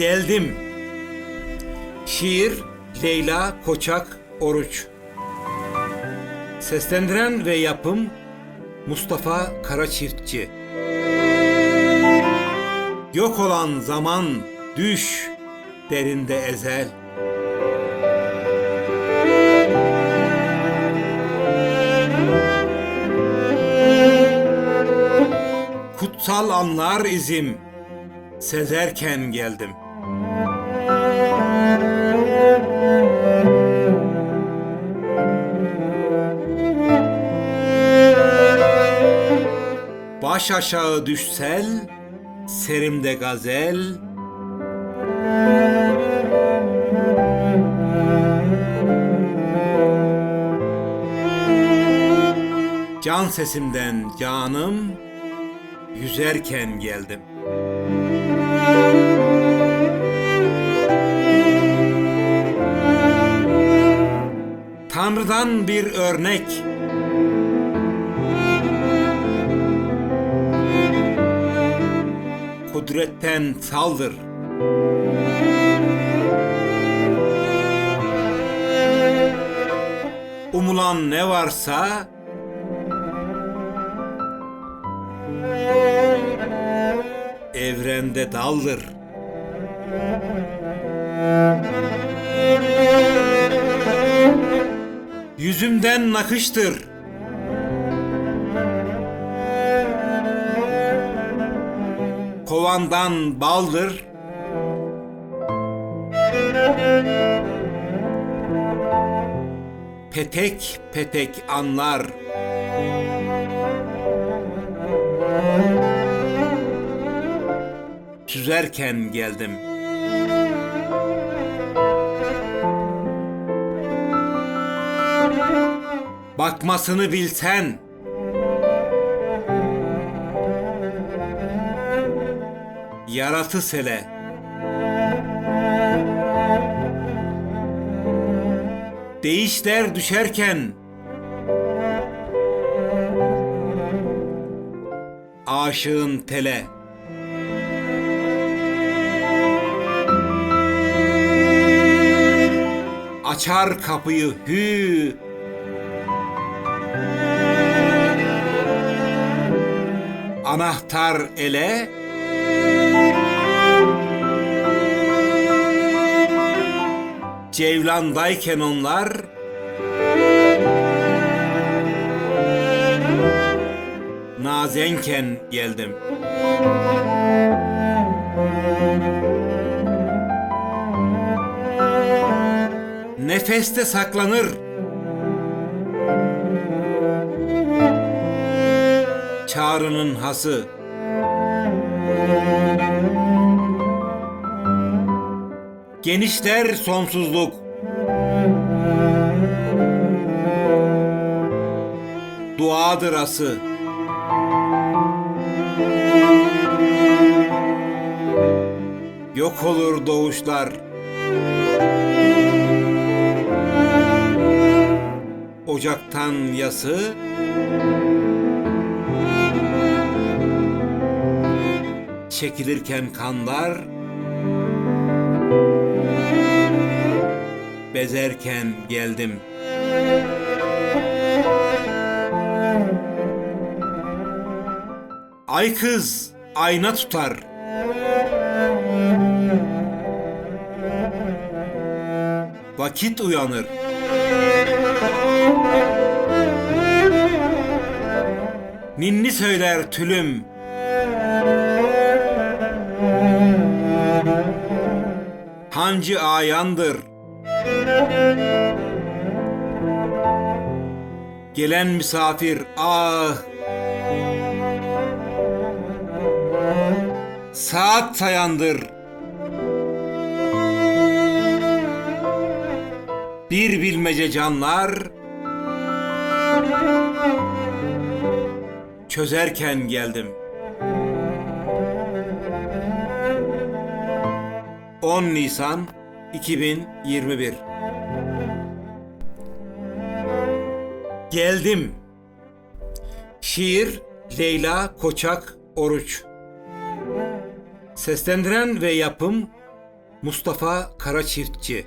Geldim. Şiir Leyla Koçak Oruç. Seslendiren ve yapım Mustafa Karaçiftçi. Yok olan zaman düş derinde ezel. Kutsal anlar izim sezerken geldim. Baş aşağı düşsel, serimde gazel, Can sesimden canım, yüzerken geldim. Tanrı'dan bir örnek. Kudretten saldır. Umulan ne varsa evrende daldır. Yüzümden nakıştır. Kovandan baldır. Petek petek anlar. Süzerken geldim. Bakmasını bilsen. Yaratı sele. Değişler düşerken aşığın tele. Açar kapıyı hü. Anahtar ele. Ceylandayken onlar Nazenken geldim. Nefeste saklanır. Çağrının hası. Genişler sonsuzluk. Duadır ası. Yok olur doğuşlar. Ocaktan yası. Çekilirken kanlar. Bezerken geldim. Ay kız ayna tutar. Vakit uyanır. Ninni söyler tülüm. Hancı ayandır. Gelen misafir ah Saat sayandır. Bir bilmece canlar çözerken geldim. 10 Nisan 2021 Geldim. Şiir Leyla Koçak Oruç. Seslendiren ve yapım Mustafa Karaçiftçi